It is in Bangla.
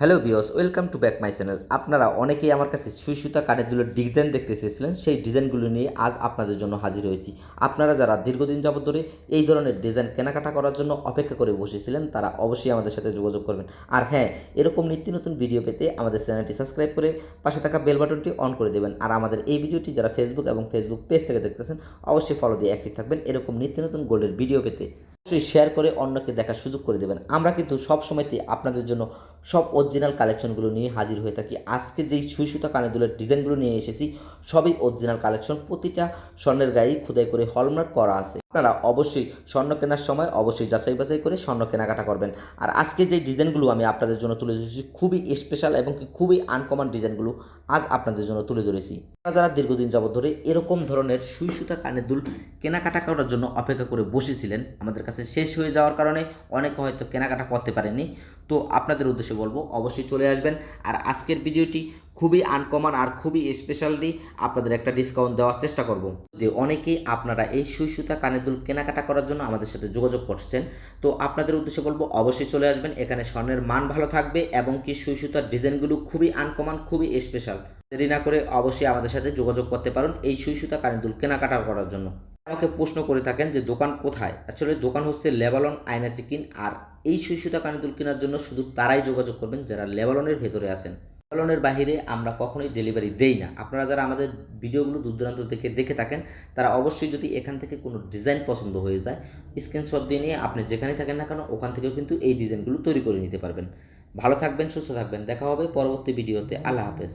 হ্যালো বিয়স welcome to back my channel আপনারা অনেকেই আমার কাছে সুই সুতা দুলের ডিজাইন দেখতে চেয়েছিলেন সেই ডিজাইনগুলো নিয়ে আজ আপনাদের জন্য হাজির হয়েছি। আপনারা যারা দীর্ঘদিন যাবত ধরে এই ধরনের ডিজাইন কেনাকাটা করার জন্য অপেক্ষা করে বসেছিলেন, তারা অবশ্যই আমাদের সাথে যোগাযোগ করবেন। আর হ্যাঁ এরকম নিত্য নতুন ভিডিও পেতে আমাদের চ্যানেলটি সাবস্ক্রাইব করে পাশে থাকা বেল বাটনটি অন করে দেবেন। আর আমাদের এই ভিডিওটি যারা ফেসবুক এবং ফেসবুক পেজ থেকে দেখতেছেন, অবশ্যই ফলো দিয়ে অ্যাক্টিভ থাকবেন। এরকম নিত্য নতুন গোল্ডের ভিডিও পেতে। অবশ্যই শেয়ার করে অন্যকে দেখার সুযোগ করে দেবেন। আমরা কিন্তু সব সময়তে আপনাদের জন্য সব অরিজিনাল কালেকশনগুলো নিয়ে হাজির হয়ে থাকি। আজকে যেই সুই সুতা কানে দুলের ডিজাইনগুলো নিয়ে এসেছি, সবই অরিজিনাল কালেকশন প্রতিটা স্বর্ণের গায়ে খোদাই করে হলমার্ক করা আছে। আপনারা অবশ্যই স্বর্ণ কেনার সময় অবশ্যই যাচাই বাছাই করে স্বর্ণ কেনাকাটা করবেন। আর আজকে যে ডিজাইনগুলো আমি আপনাদের জন্য তুলে ধরেছি, খুবই স্পেশাল এবং খুবই আনকমন ডিজাইনগুলো আজ আপনাদের জন্য তুলে ধরেছি। আপনারা যারা দীর্ঘদিন যাবত ধরে এরকম ধরনের সুই সুতা কানের দুল কেনাকাটা করার জন্য অপেক্ষা করে বসেছিলেন, আমাদের কাছে শেষ হয়ে যাওয়ার কারণে অনেকে হয়তো কেনাকাটা করতে পারেনি তো আপনাদের উদ্দেশ্যে বলব, অবশ্যই চলে আসবেন। আর আজকের ভিডিওটি খুবই আনকমন আর খুবই স্পেশালি আপনাদের একটা ডিসকাউন্ট দেওয়ার চেষ্টা করব। যে অনেকেই আপনারা এই সুই সুতা কানের দুল কেনাকাটা করার জন্য আমাদের সাথে যোগাযোগ করছেন, তো আপনাদের উদ্দেশ্যে বলব অবশ্যই চলে আসবেন, এখানে স্বর্ণের মান ভালো থাকবে এবং কি সুই সুতার ডিজাইনগুলো খুবই আনকমন খুবই স্পেশাল দেরি না করে অবশ্যই আমাদের সাথে যোগাযোগ করতে পারেন এই সুই সুতা কানের দুল কেনাকাটা করার জন্য। আমাকে প্রশ্ন করে থাকেন যে দোকান কোথায়? আসলে দোকান হচ্ছে লেবালন আয়না চিকিন আর এই সুই সুতা কানের দুল কেনার জন্য শুধু তারাই যোগাযোগ করবেন যারা লেবালনের ভেতরে আছেন। লেবালনের বাহিরে আমরা কখনোই ডেলিভারি দেই না। আপনারা যারা আমাদের ভিডিওগুলো দূর দূরান্ত থেকে দেখে থাকেন, তারা অবশ্যই যদি এখান থেকে কোনো ডিজাইন পছন্দ হয়ে যায় স্ক্রিনশট দিয়ে নিয়ে আপনি যেখানে থাকেন না কেন, ওখান থেকেও কিন্তু এই ডিজাইনগুলো তৈরি করে নিতে পারবেন। ভালো থাকবেন, সুস্থ থাকবেন। দেখা হবে পরবর্তী ভিডিওতে। আল্লাহ হাফেজ।